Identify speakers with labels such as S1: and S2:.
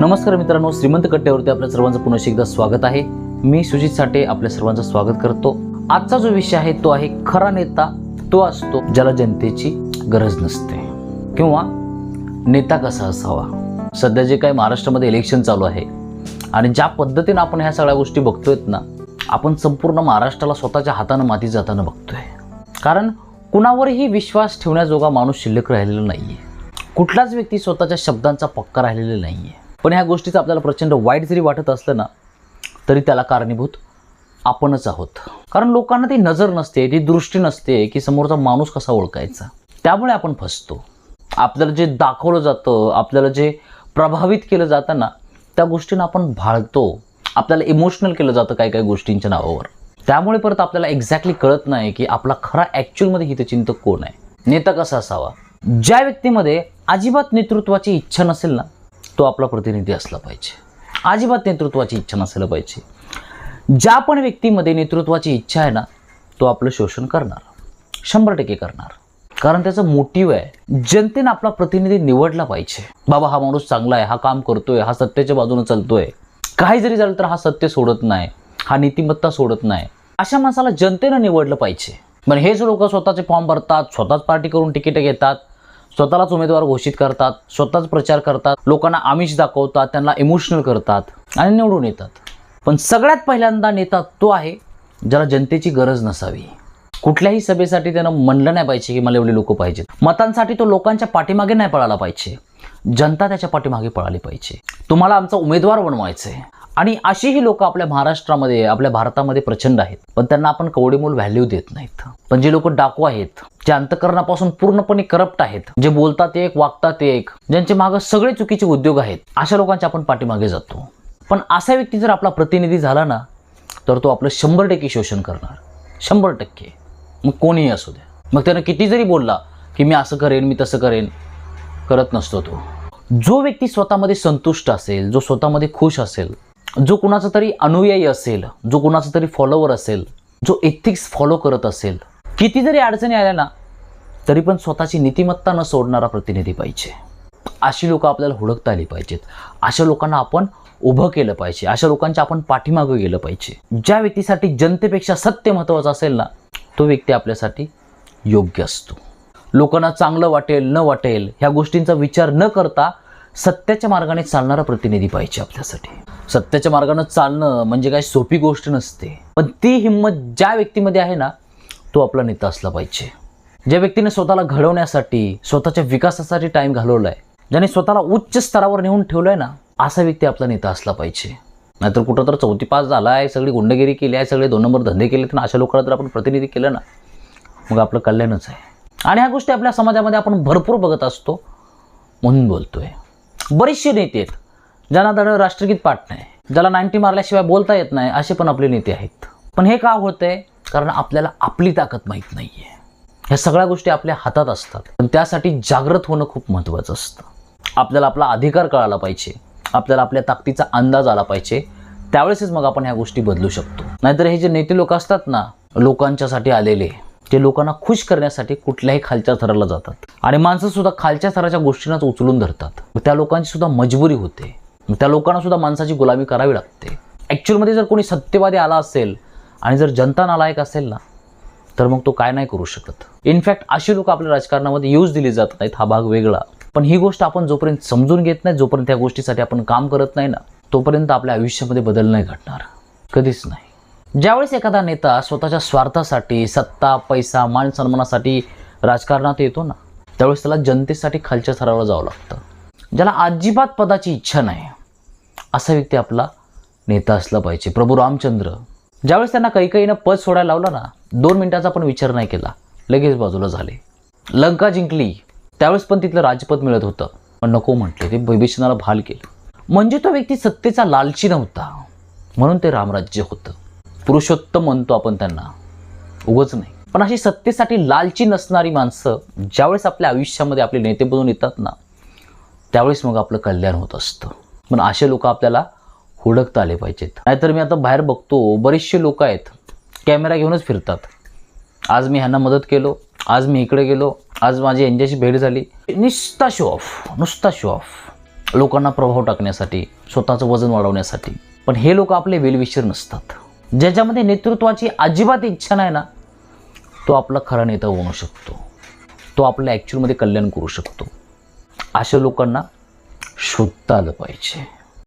S1: नमस्कार मित्रांनो श्रीमंत कट्ट्यावरती आपल्या सर्वांचं पुन्हा एकदा स्वागत आहे. मी सुजित साठे आपल्या सर्वांचं स्वागत करतो. आजचा जो विषय आहे तो आहे खरा नेता तो असतो ज्याला जनतेची गरज नसते. किंवा नेता कसा असावा? सध्या जे काही महाराष्ट्रामध्ये इलेक्शन चालू आहे आणि ज्या पद्धतीनं आपण ह्या सगळ्या गोष्टी बघतोयत ना आपण संपूर्ण महाराष्ट्राला स्वतःच्या हातानं माती जाताना बघतोय. कारण कुणावरही विश्वास ठेवण्याजोगा माणूस शिल्लक राहिलेला नाही आहे कुठलाच व्यक्ती स्वतःच्या शब्दांचा पक्का राहिलेला नाही आहे पण ह्या गोष्टीचं आपल्याला प्रचंड वाईट जरी वाटत असलं ना तरी त्याला कारणीभूत आपणच आहोत. कारण लोकांना ती नजर नसते ती दृष्टी नसते की समोरचा माणूस कसा ओळखायचा. त्यामुळे आपण फसतो. आपल्याला जे दाखवलं जातं आपल्याला जे प्रभावित केलं जातं ना त्या गोष्टींना आपण भाळतो. आपल्याला इमोशनल केलं जातं काही काही गोष्टींच्या नावावर. त्यामुळे परत आपल्याला एक्झॅक्टली कळत नाही की आपला खरा ॲक्च्युअलमध्ये हितचिंतक कोण आहे. नेता कसा असावा? ज्या व्यक्तीमध्ये अजिबात नेतृत्वाची इच्छा नसेल ना तो आपला प्रतिनिधी असला पाहिजे. अजिबात नेतृत्वाची इच्छा नसायला पाहिजे. ज्या पण व्यक्तीमध्ये नेतृत्वाची इच्छा आहे ना तो आपलं शोषण करणार. शंभर टक्के करणार. कारण त्याचं मोटिव्ह आहे. जनतेनं आपला प्रतिनिधी निवडला पाहिजे. बाबा हा माणूस चांगला आहे हा काम करतोय हा सत्याच्या बाजूने चालतोय. काही जरी झालं तर हा सत्य सोडत नाही हा नीतिमत्ता सोडत नाही. अशा माणसाला जनतेनं निवडलं पाहिजे. पण हेच लोक स्वतःचे फॉर्म भरतात स्वतःच पार्टी करून तिकीटं घेतात. स्वतःलाच उमेदवार घोषित करतात स्वतःच प्रचार करतात लोकांना आमिष दाखवतात त्यांना इमोशनल करतात आणि निवडून येतात. पण सगळ्यात पहिल्यांदा नेता तो आहे ज्याला जनतेची गरज नसावी. कुठल्याही सभेसाठी त्यानं म्हणलं नाही पाहिजे की मला एवढे लोक पाहिजेत. मतांसाठी तो लोकांच्या पाठीमागे नाही पळाला पाहिजे. जनता त्याच्या पाठीमागे पळाली पाहिजे. तुम्हाला आमचा उमेदवार बनवायचं आहे आणि अशीही लोक आपल्या महाराष्ट्रामध्ये आपल्या भारतामध्ये प्रचंड आहेत. पण त्यांना आपण कवडीमोल व्हॅल्यू देत नाहीत. पण जे लोक डाकू आहेत जे अंतकरणापासून पूर्णपणे करप्ट आहेत जे बोलतात एक वागतात एक ज्यांचे मागं सगळे चुकीचे उद्योग आहेत अशा लोकांच्या आपण पाठीमागे जातो. पण असा व्यक्ती जर आपला प्रतिनिधी झाला ना तर तो आपलं शंभर टक्के शोषण करणार. शंभर टक्के. मग कोणीही असू द्या. मग त्यानं किती जरी बोलला की मी असं करेन मी तसं करेन करत नसतो तो. जो व्यक्ती स्वतःमध्ये संतुष्ट असेल जो स्वतःमध्ये खुश असेल जो कुणाचा तरी अनुयायी असेल जो कुणाचा तरी फॉलोवर असेल जो एथिक्स फॉलो करत असेल किती जरी अडचणी आल्या ना तरी पण स्वतःची नीतिमत्ता न सोडणारा प्रतिनिधी पाहिजे. अशी लोक आपल्याला हुडकता आली पाहिजेत. अशा लोकांना आपण उभं केलं पाहिजे. अशा लोकांच्या आपण पाठीमागं गेलं पाहिजे. ज्या व्यक्तीसाठी जनतेपेक्षा सत्य महत्त्वाचं असेल ना तो व्यक्ती आपल्यासाठी योग्य असतो. लोकांना चांगलं वाटेल न वाटेल ह्या गोष्टींचा विचार न करता सत्याच्या मार्गाने चालणारा प्रतिनिधी पाहिजे आपल्यासाठी. सत्याच्या मार्गाने चालणं म्हणजे काय सोपी गोष्ट नसते. पण ती हिंमत ज्या व्यक्तीमध्ये आहे ना तो आपला नेता असला पाहिजे. ज्या व्यक्तीने स्वतःला घडवण्यासाठी स्वतःच्या विकासासाठी टाईम घालवला आहे ज्याने स्वतःला उच्च स्तरावर नेऊन ठेवलं आहे ना असा व्यक्ती आपला नेता असला पाहिजे. नाहीतर कुठं तर चौथी पास झाला आहे सगळी गुंडगिरी केली आहे सगळे दोन नंबर धंदे केले तर अशा लोकांना जर आपण प्रतिनिधी केलं ना मग आपलं कल्याणच आहे. आणि ह्या गोष्टी आपल्या समाजामध्ये आपण भरपूर बघत असतो म्हणून बोलतोय. बरेचसे नेते आहेत ज्यांना धड राष्ट्रगीत पाठ नाही. ज्याला नाईन्टी मारल्याशिवाय बोलता येत नाही असे पण आपले नेते आहेत. पण हे का होतंय? कारण आपल्याला आपली ताकद माहीत नाही आहे ह्या सगळ्या गोष्टी आपल्या हातात असतात. पण त्यासाठी जागृत होणं खूप महत्त्वाचं असतं. आपल्याला आपला अधिकार कळाला पाहिजे. आपल्याला आपल्या ताकदीचा अंदाज आला पाहिजे. त्यावेळेसच मग आपण ह्या गोष्टी बदलू शकतो. नाहीतर हे जे नेते लोक असतात ना लोकांच्यासाठी आलेले ते लोकांना खुश करण्यासाठी कुठल्याही खालच्या थराला जातात. आणि माणसं सुद्धा खालच्या थराच्या गोष्टींनाच उचलून धरतात. त्या लोकांची सुद्धा मजबुरी होते. त्या लोकांना सुद्धा माणसाची गुलामी करावी लागते. ॲक्च्युअलमध्ये जर कोणी सत्यवादी आला असेल आणि जर जनता नालायक असेल ना तर मग तो काय नाही करू शकत. इनफॅक्ट अशी लोक आपल्या राजकारणामध्ये यूज दिली जात नाहीत. हा भाग वेगळा. पण ही गोष्ट आपण जोपर्यंत समजून घेत नाही जोपर्यंत त्या गोष्टीसाठी आपण काम करत नाही ना तोपर्यंत आपल्या आयुष्यामध्ये बदल नाही घडणार. कधीच नाही. ज्यावेळेस एखादा नेता स्वतःच्या स्वार्थासाठी सत्ता पैसा मान सन्मानासाठी राजकारणात येतो ना त्यावेळेस त्याला जनतेसाठी खालच्या थरावर जावं लागतं. ज्याला अजिबात पदाची इच्छा नाही असा व्यक्ती आपला नेता असला पाहिजे. प्रभू रामचंद्र. ज्यावेळेस त्यांना काही काहीनं पद सोडायला लावलं ना दोन मिनिटाचा पण विचार नाही केला. लगेच बाजूला झाले. लंका जिंकली. त्यावेळेस पण तिथलं राजपद मिळत होतं. पण नको म्हटले ते बिभीषणाला भाल केलं. म्हणजे तो व्यक्ती सत्तेचा लालची नव्हता. म्हणून ते रामराज्य होतं. पुरुषोत्तम म्हणतो आपण त्यांना. उगच नाही. पण अशी सत्तेसाठी लालची नसणारी माणसं ज्यावेळेस आपल्या आयुष्यामध्ये आपले नेते बनून येतात ना त्यावेळेस मग आपलं कल्याण होत असतं. पण असे लोक आपल्याला हुडकता आले पाहिजेत. नाहीतर मी आता बाहेर बघतो बरेचसे लोक आहेत कॅमेरा घेऊनच फिरतात. आज मी ह्यांना मदत केलो आज मी इकडे गेलो आज माझी यांच्याशी भेट झाली. नुसता शो ऑफ नुसता शो ऑफ लोकांना प्रभाव टाकण्यासाठी स्वतःचं वजन वाढवण्यासाठी. पण हे लोक आपले वेलविशीर नसतात. ज्याच्यामध्ये नेतृत्वाची अजिबात इच्छा नाही ना तो आपला खरा नेता होऊ शकतो. तो आपल्या ॲक्च्युअलमध्ये कल्याण करू शकतो. अशा लोकांना शोधता आलं पाहिजे.